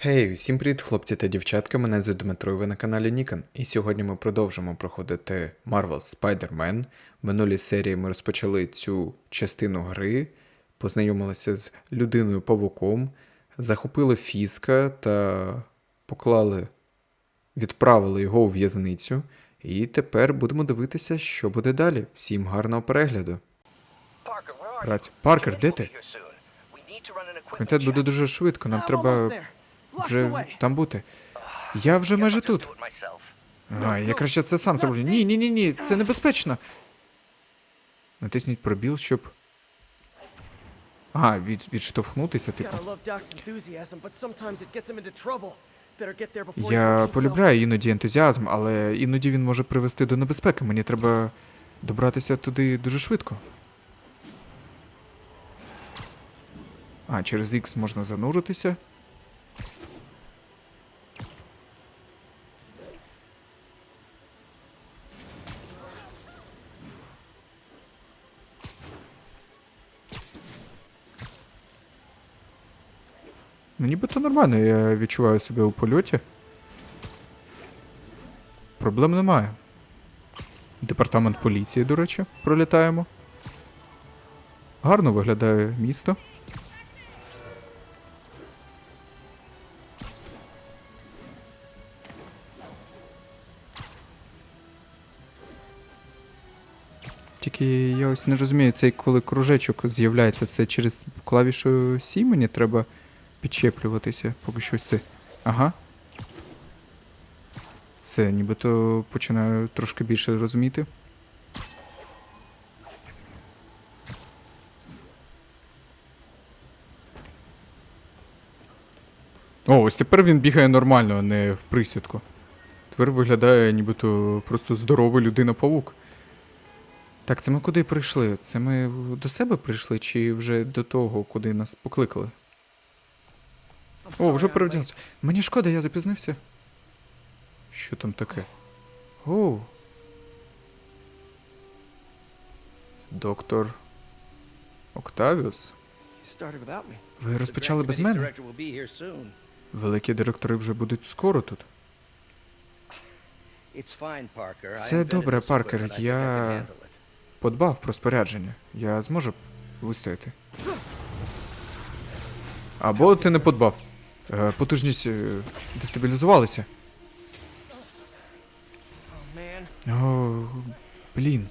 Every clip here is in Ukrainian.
Гей, всім привіт, хлопці та дівчатка. Мене звуть Дмитро, і ви на каналі Нікон. І сьогодні ми продовжимо проходити Marvel Spider-Man. В минулій серії ми розпочали цю частину гри, познайомилися з людиною павуком, захопили Фіска та поклали, відправили його у в'язницю. І тепер будемо дивитися, що буде далі. Всім гарного перегляду. Раць. Паркер, де ти? Комітет буде дуже швидко, нам треба вже там бути. Я вже майже тут. А, я краще це сам зроблю. Ні, ні, ні, ні, це небезпечно. Натисніть пробіл, щоб. А, від, відштовхнутися, типу. Я полюбляю іноді ентузіазм, але іноді він може привести до небезпеки. Мені треба добратися туди дуже швидко. А, через X можна зануритися. Нібито нормально, я відчуваю себе у польоті. Проблем немає. Департамент поліції, до речі, пролітаємо. Гарно виглядає місто. Тільки я ось не розумію, цей коли кружечок з'являється, це через клавішу C мені треба підчеплюватися, поки що це. Ага. Все, нібито починаю трошки більше розуміти. О, ось тепер він бігає нормально, а не в присідку. Тепер виглядає нібито просто здоровий людина-павук. Так, це ми куди прийшли? Це ми до себе прийшли, чи вже до того, куди нас покликали? О, вже перевдягнувся. Мені шкода, я запізнився. Що там таке? О. Доктор Октавіус. Ви розпочали без мене? Великі директори вже будуть скоро тут. Це добре, Паркер. Я Подбав про спорядження. Я зможу вистояти. Або ти не подбав. Е, Потужність е, дестабілізувалася. О, блін.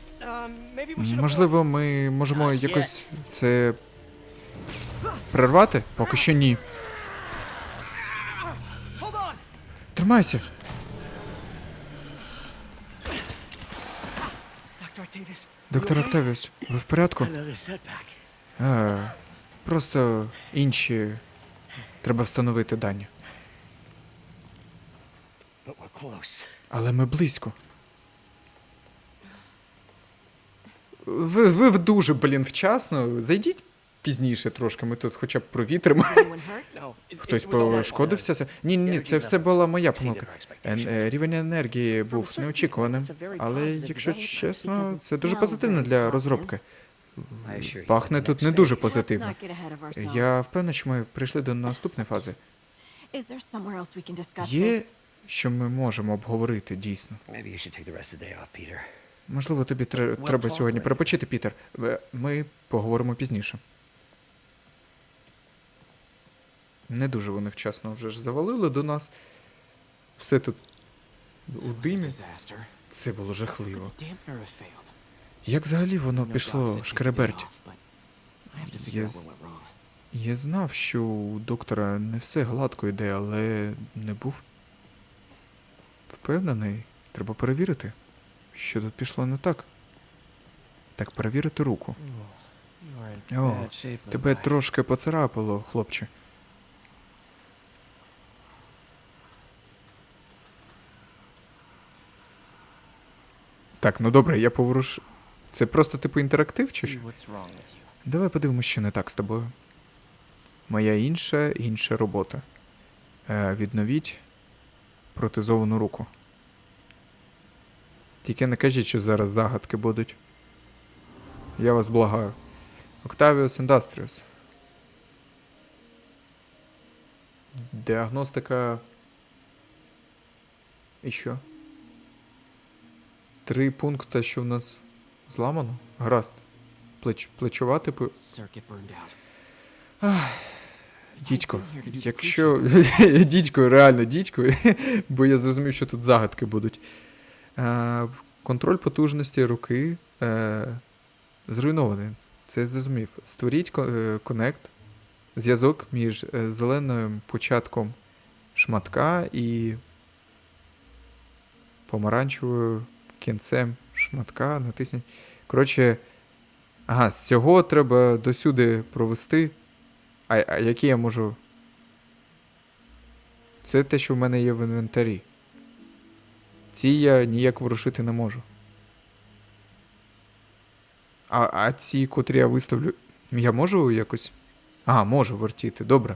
Можливо, ми можемо якось це прервати? Поки що ні. Тримайся. Доктор Октавіус, ви в порядку? А, просто інші. Треба встановити дані. Але ми близько. Ви, ви в дуже, блін, вчасно. Зайдіть пізніше трошки, ми тут хоча б провітримо. Хтось пошкодився. Ні, ні, ні, це все була моя помилка. Е, Рівень енергії був неочікуваним, але якщо чесно, це дуже позитивно для розробки. Пахне тут не дуже позитивно. Я впевнений, що ми прийшли до наступної фази. Є, що ми можемо обговорити дійсно. Можливо, тобі тре- треба сьогодні перепочити, Пітер. Е, Ми поговоримо пізніше. Не дуже вони вчасно вже ж завалили до нас. Все тут у димі. Це було жахливо. Як взагалі воно пішло шкереберть? what went wrong. Я знав, що у доктора не все гладко йде, але не був впевнений. Треба перевірити, що тут пішло не так. Так, перевірити руку. О, Тебе трошки поцарапало, хлопче. Так, ну добре, я поворуш. Це просто типу інтерактив чи що? Давай подивимось, що не так з тобою. Моя інша інша робота. Е, відновіть протезовану руку. Тільки не кажіть, що зараз загадки будуть. Я вас благаю. Octavius Industrious. Діагностика. І що? Три пункти, що в нас зламано? Гаразд. Плеч, плечова, типу. Дідько, якщо. дідько, реально дідько, бо я зрозумів, що тут загадки будуть. Е, контроль потужності руки е, зруйнований. Це я зрозумів. Створіть е, коннект, зв'язок між е, зеленим початком шматка і помаранчевою кінцем шматка. Натисніть. Коротше, ага, з цього треба досюди провести. А, а які я можу. Це те, що в мене є в інвентарі. Ці я ніяк ворушити не можу. А, а ці, котрі я виставлю. Я можу якось. А, можу вертіти, добре.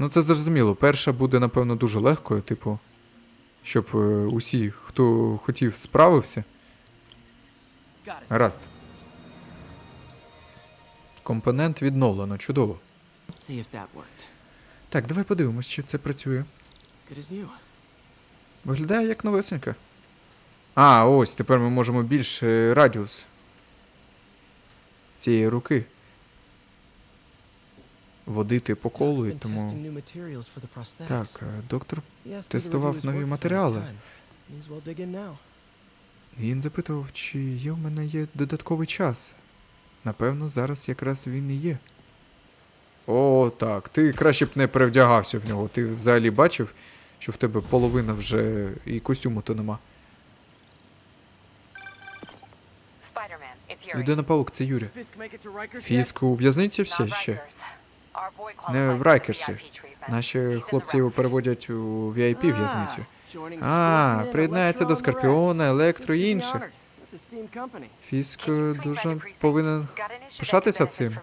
Ну, це зрозуміло. Перша буде, напевно, дуже легкою, типу, щоб е, усі, хто хотів, справився. Гаразд. Компонент відновлено, чудово. Так, давай подивимось, чи це працює. Виглядає як новесенька. А, ось, тепер ми можемо більше радіус цієї руки. Водити по колу, і тому. Так, е, доктор. Тестував нові матеріали. Він запитував, чи є в мене є додатковий час. Напевно, зараз якраз він і є. О, так. Ти краще б не перевдягався в нього. Ти взагалі бачив, що в тебе половина вже і костюму то нема. Людина паук, це Юрі. Фіск у в'язниці все ще. Не в Райкерсі. Наші хлопці його переводять у VIP в'язницю. Ah, А, приєднається до Скорпіона. Електро і інших. Фіск е, дуже повинен пишатися цим.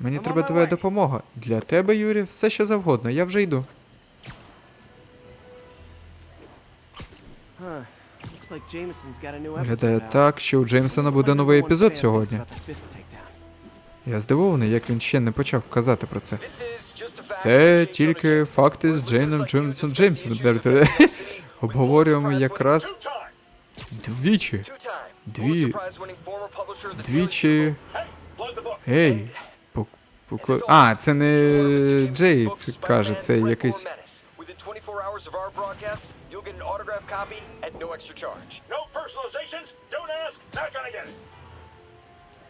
Мені треба твоя допомога. Для тебе, Юрі, все що завгодно. Я вже йду. Виглядає так, що у Джеймсона буде новий епізод сьогодні. Я здивований, як він ще не почав казати про це. Це тільки факти з Джейном Джеймсом Джеймсом. Обговорюємо якраз двічі. Дві. Двічі. Гей. Пок- покла- А, це не Джей це каже, це якийсь. No personalizations. Don't ask. Not gonna get it.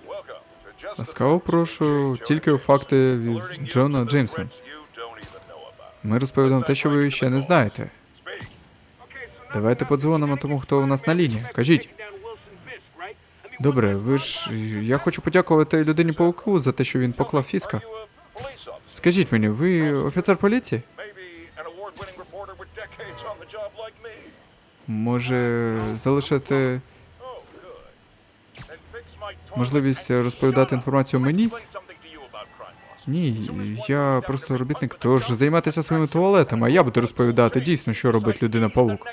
Welcome to just Ласкаво прошу, тільки факти від Джона Джеймсона. Ми розповідаємо те, що ви ще не знаєте. Давайте подзвонимо тому, хто у нас на лінії. Кажіть. Добре, ви ж. Я хочу подякувати людині пауку за те, що він поклав фіска. Скажіть мені, ви офіцер поліції? Може, залишити можливість розповідати інформацію мені? Ні, я просто робітник, тож займайтеся своїми туалетами, а я буду розповідати дійсно, що робить людина паук.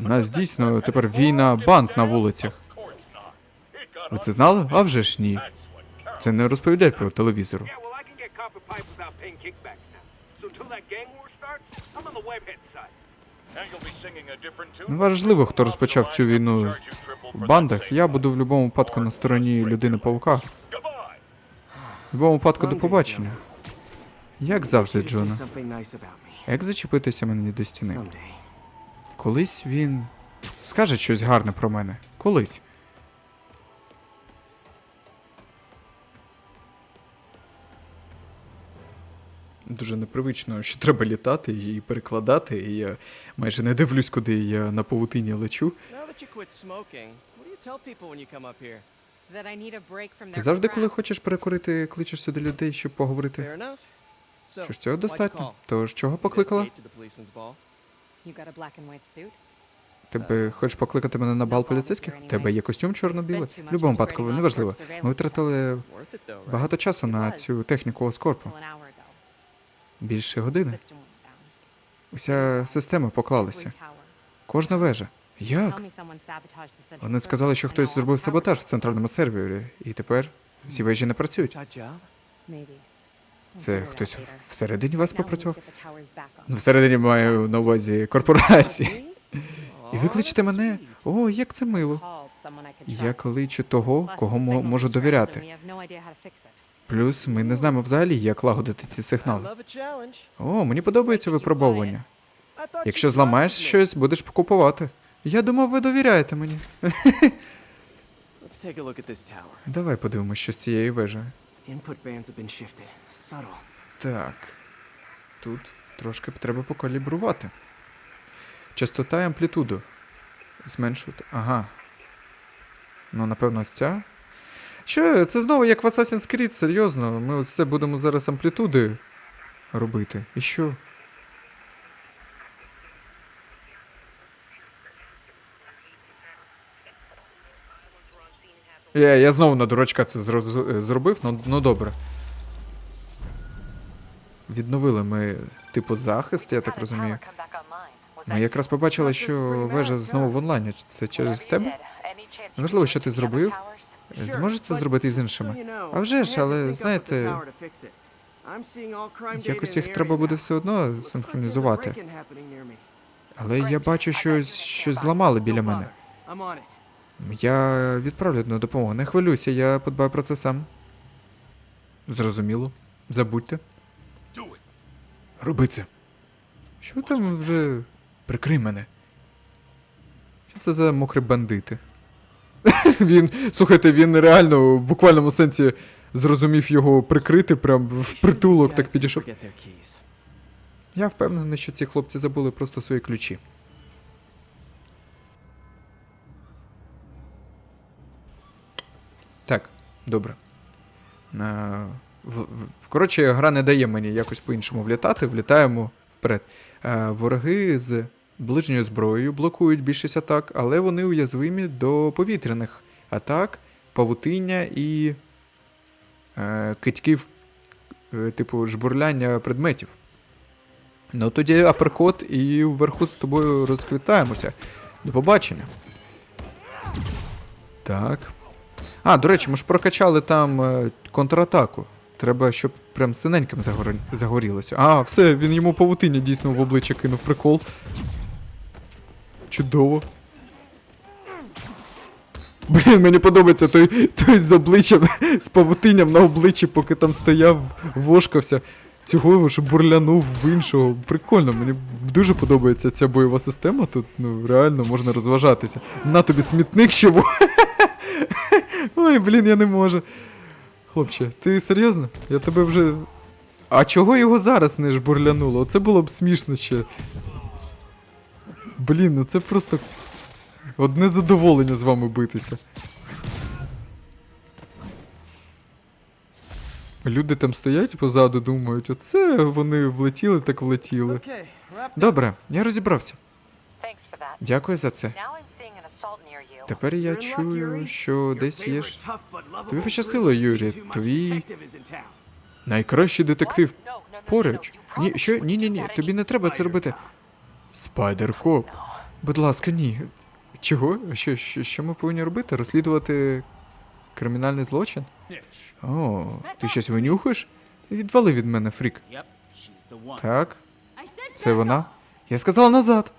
У нас дійсно тепер війна банд на вулицях. Ви це знали? А вже ж ні. Це не розповідають про телевізору. Неважливо, хто розпочав цю війну в бандах. Я буду в будь-якому випадку на стороні людини паука. В будь-якому випадку до побачення. Як завжди, Джона. Як зачепитися мені до стіни? Колись він скаже щось гарне про мене. Колись. Дуже непривично, що треба літати і перекладати, і я майже не дивлюсь, куди я на павутині лечу. Ти завжди, коли хочеш перекурити, кличеш сюди людей, щоб поговорити. Що ж цього достатньо? Тож чого покликала? Тебе хочеш покликати мене на бал поліцейських? Тебе є костюм чорно-білий? В будь-якому випадку, неважливо. Ми витратили багато часу на цю техніку оскорпу. Більше години. Уся система поклалася. Кожна вежа. Як? Вони сказали, що хтось зробив саботаж в центральному сервері, і тепер всі вежі не працюють. Це хтось всередині вас попрацював? Ну, Всередині маю на увазі корпорації. І викличте мене. О, як це мило. Я кличу того, кого мо- можу довіряти. Плюс ми не знаємо взагалі, як лагодити ці сигнали. О, мені подобається випробовування. Якщо зламаєш щось, будеш купувати. Я думав, ви довіряєте мені. Давай подивимось, що з shifted. Subtle. Так. Тут трошки треба покалібрувати. Частота і амплітуду. Зменшувати. Ага. Ну, напевно, ця. Що, це знову як в Assassin's Creed, серйозно. Ми ось це будемо зараз амплітуди робити. І що? Я, я знову на дурачка це зробив, ну, ну добре. Відновили ми, типу, захист, я так розумію. Ми якраз побачили, що вежа знову в онлайні. Це через тебе? Неважливо, що ти зробив. Зможеш це зробити з іншими? А вже ж, але знаєте, якось їх треба буде все одно синхронізувати. Але я бачу, що щось зламали біля мене. Я відправлю на допомогу. Не хвилюйся, я подбаю про це сам. Зрозуміло. Забудьте. Роби це. Що ви там вже. Прикрий мене. Що це за мокрі бандити? він, слухайте, він реально в буквальному сенсі зрозумів його прикрити, прям в притулок так підійшов. Я впевнений, що ці хлопці забули просто свої ключі. Так, добре. Е, в, в, коротше, гра не дає мені якось по-іншому влітати, влітаємо вперед. Е, вороги з ближньою зброєю блокують більшість атак, але вони уязвимі до повітряних атак, павутиння і е, китьків, е, типу жбурляння предметів. Ну тоді аперкот і вверху з тобою розквітаємося. До побачення. Так. А, до речі, ми ж прокачали там е, контратаку. Треба, щоб прям синеньким загор... загорілося. А, все, він йому павутиння дійсно в обличчя кинув прикол. Чудово. Блін, мені подобається той, той з обличчям, з павутинням на обличчі, поки там стояв, вошкався. Цього ж бурлянув в іншого. Прикольно, мені дуже подобається ця бойова система. Тут ну реально можна розважатися. На тобі смітник ще. Ой, блін, я не можу. Хлопче, ти серйозно? Я тебе вже. А чого його зараз не жбурлянуло? Оце було б смішно ще. Блін, ну це просто. Одне задоволення з вами битися. Люди там стоять позаду, думають, оце вони влетіли, так влетіли. Добре, я розібрався. Дякую за це. Тепер я чую, що десь є ж Тобі пощастило, Юрі, твій- найкращий детектив поруч. Ні, що ні, ні, ні, тобі не треба це робити. Спайдер Коп. Будь ласка, ні. Чого? Що, що, що ми повинні робити? Розслідувати кримінальний злочин? О, ти щось винюхаєш? Відвали від мене, фрік. Так, це вона? Я сказала назад.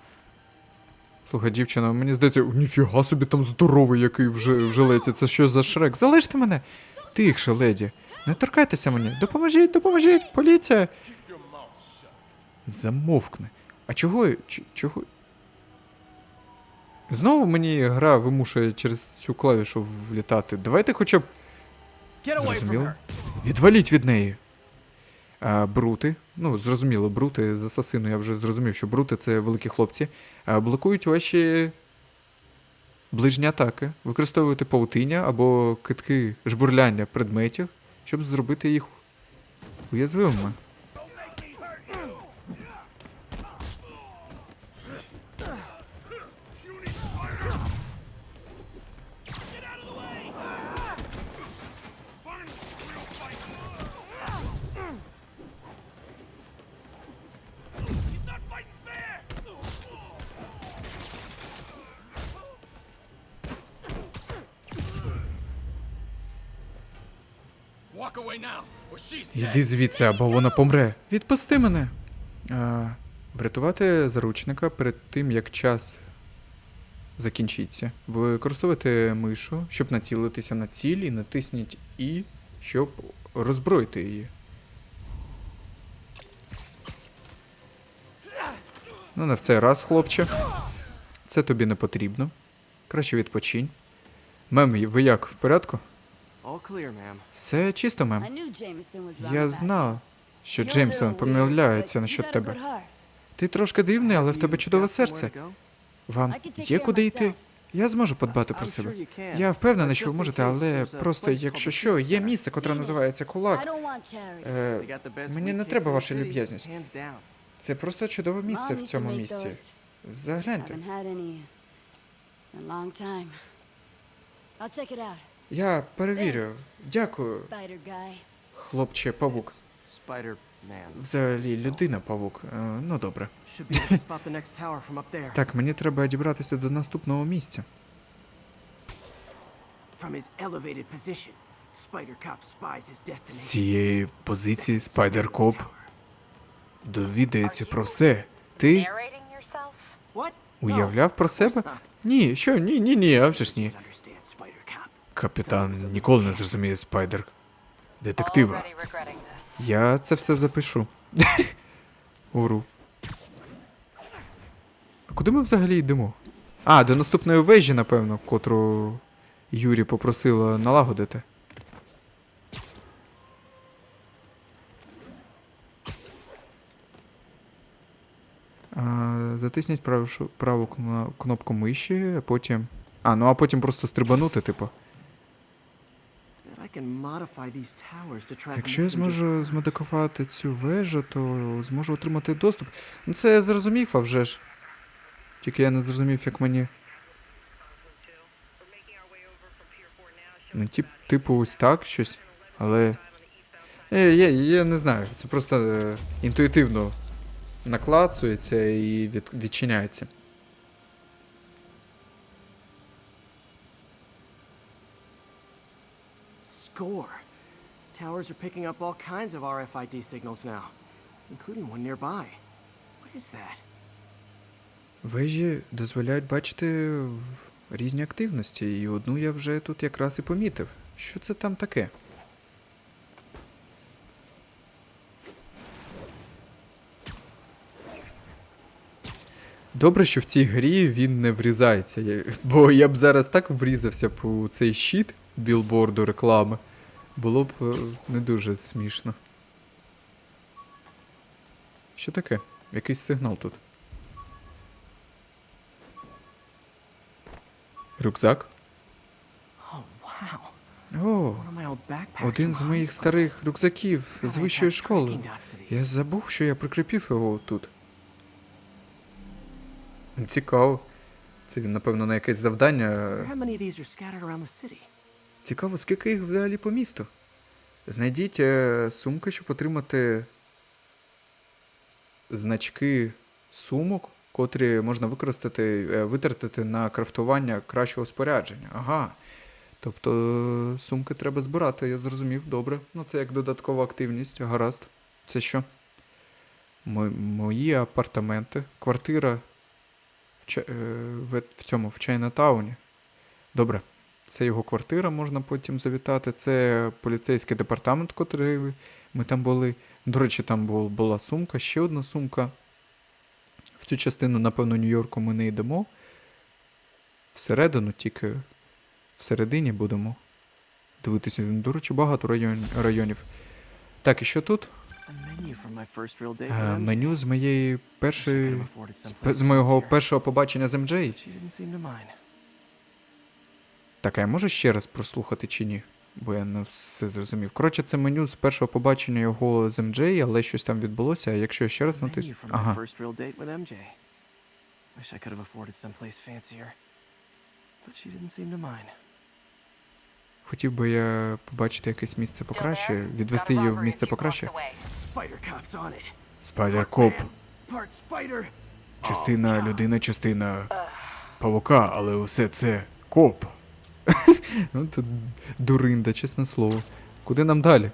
Слухай, дівчина, мені здається, ніфіга собі там здоровий, який вже в. Це що за шрек? Залиште мене! Тихше, леді. Не торкайтеся мені. Допоможіть, допоможіть, поліція. Замовкни. А чого? чого? Знову мені гра вимушує через цю клавішу влітати. Давайте хоча б. Зрозуміло. Відваліть від неї. А, брути. Ну, зрозуміло, брути з асасину, я вже зрозумів, що брути це великі хлопці. А, блокують ваші ближні атаки. Використовуєте павутиння або китки жбурляння предметів, щоб зробити їх уязвимими. Йди звідси, або вона помре. Відпусти мене. А, врятувати заручника перед тим, як час закінчиться. Використовуйте мишу, щоб націлитися на ціль, і натисніть І, щоб роззброїти її. Ну, не в цей раз, хлопче. Це тобі не потрібно. Краще відпочинь. Мем, ви як, в порядку? All clear, ma'am. Все чисто, мем. I knew Jameson was wrong Я about знав, що Джеймсон помиляється насчет тебе. Ти трошки дивний, але в тебе чудове серце. Вам є куди йти? Я зможу подбати про себе. Я впевнений, But що ви можете, але просто, якщо що, є місце, котре називається I Кулак. Е, Мені не треба ваша люб'язність. Це просто чудове місце в цьому місці. Загляньте. Я перевірю. Дякую, хлопче павук. Взагалі, людина павук. Е, Ну добре. Так, мені треба дібратися до наступного місця. З цієї позиції Спайдер Коп довідається про все. Ти уявляв про себе? Ні, що, ні, ні, ні, а вже ж ні. Капітан ніколи не зрозуміє спайдер. Детектива. Я це все запишу. Уру. А куди ми взагалі йдемо? А, до наступної вежі, напевно, котру Юрі попросила налагодити. А, затисніть праву, праву кнопку миші, а потім. А, ну а потім просто стрибанути, типу. Якщо я зможу змодифікувати цю вежу, то зможу отримати доступ. Ну це я зрозумів, а вже ж. Тільки я не зрозумів, як мені. Ну, тип, типу, ось так щось. Але. Я, я, я не знаю. Це просто е, інтуїтивно наклацується і від, відчиняється. Score. Towers are picking up all kinds of RFID signals now, including one nearby. What is that? Вежі дозволяють бачити різні активності, і одну я вже тут якраз і помітив. Що це там таке? Добре, що в цій грі він не врізається, бо я б зараз так врізався у цей щит білборду реклами. Було б е, не дуже смішно. Що таке? Якийсь сигнал тут. Рюкзак? О, один з моїх старих рюкзаків з вищої школи. Я забув, що я прикріпив його тут. Цікаво. Це він, напевно, на якесь завдання. Цікаво, скільки їх взагалі по місту. Знайдіть е, сумки, щоб отримати значки сумок, котрі можна використати, е, витратити на крафтування кращого спорядження. Ага. Тобто е, сумки треба збирати, я зрозумів, добре. Ну це як додаткова активність, гаразд. Це що? Мо- мої апартаменти, квартира в, в цьому, в Чайнатауні. Добре. Це його квартира, можна потім завітати. Це поліцейський департамент, котрий ми там були. До речі, там була сумка, ще одна сумка. В цю частину, напевно, Нью-Йорку ми не йдемо. Всередину тільки всередині будемо дивитися. До речі, багато районів. Так, і що тут? Е, меню з моєї першої. з, моєго першого побачення з ем Так, а я можу ще раз прослухати чи ні? Бо я не все зрозумів. Коротше, це меню з першого побачення його з MJ, але щось там відбулося, а якщо я ще раз натисну. Ага. Хотів би я побачити якесь місце покраще, відвести її в місце покраще. Спайдер Коп. Частина людина, частина павука, але усе це коп. ну, тут дуринда, чесне слово. Куди нам далі?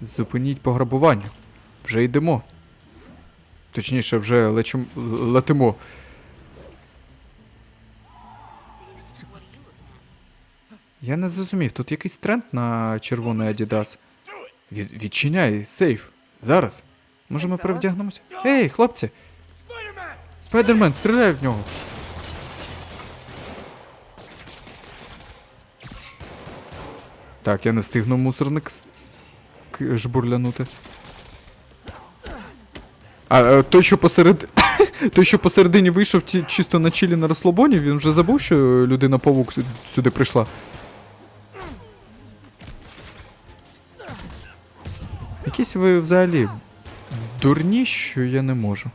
Зупиніть пограбування. Вже йдемо. Точніше, вже лечим... летимо. Я не зрозумів, тут якийсь тренд на червоний Adidas. Від... Відчиняй, сейф. Зараз. Може ми перевдягнемося? Ей, хлопці! Спайдермен, стріляй в нього. Так, я не встигну мусорник жбурлянути. А е, той, що посеред. той, що посередині вийшов чисто на чилі на розслабоні, він вже забув, що людина павук сюди прийшла. Якісь ви взагалі дурні, що я не можу.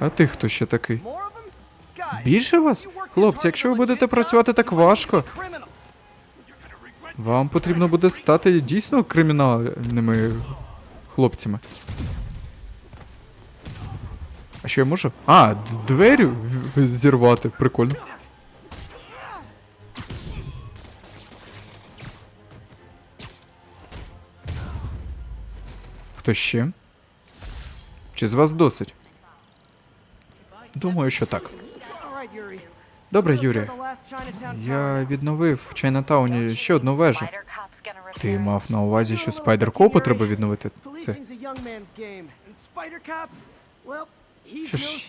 А ти хто ще такий? Більше вас? Хлопці, якщо ви будете працювати так важко, вам потрібно буде стати дійсно кримінальними хлопцями. А що я можу? А, двері зірвати. Прикольно. Хто ще? Чи з вас досить? Думаю, що так. Добре, Юрі. Я відновив в Чайнатауні ще одну вежу. Ти мав на увазі, що Спайдер Копу треба відновити це. Що ж-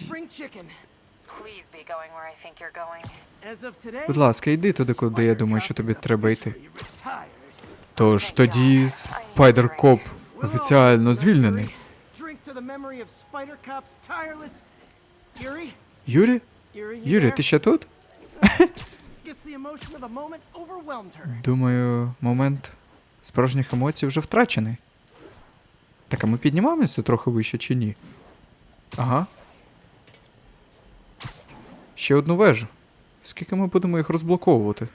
Будь ласка, йди туди, куди я думаю, що тобі треба йти. Тож тоді Спайдер Коп офіціально звільнений. Юрі? Yuri, you Юрі, ти ще тут? Думаю, момент справжніх емоцій вже втрачений. Так, а ми піднімаємося трохи вище чи ні? Ага. Ще одну вежу. Скільки ми будемо їх розблоковувати?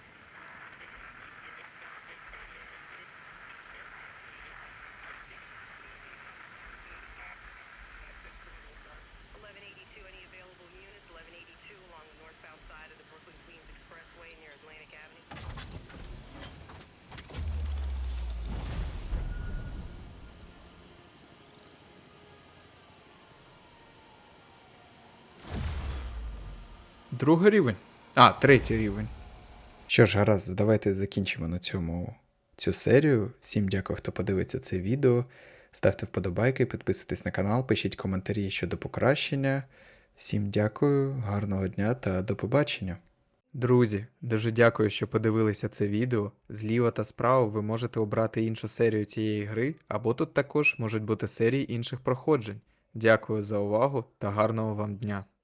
Другий рівень. А, третій рівень. Що ж, гаразд, давайте закінчимо на цьому цю серію. Всім дякую, хто подивиться це відео. Ставте вподобайки, підписуйтесь на канал, пишіть коментарі щодо покращення. Всім дякую, гарного дня та до побачення. Друзі, дуже дякую, що подивилися це відео. Зліва та справа ви можете обрати іншу серію цієї гри, або тут також можуть бути серії інших проходжень. Дякую за увагу та гарного вам дня!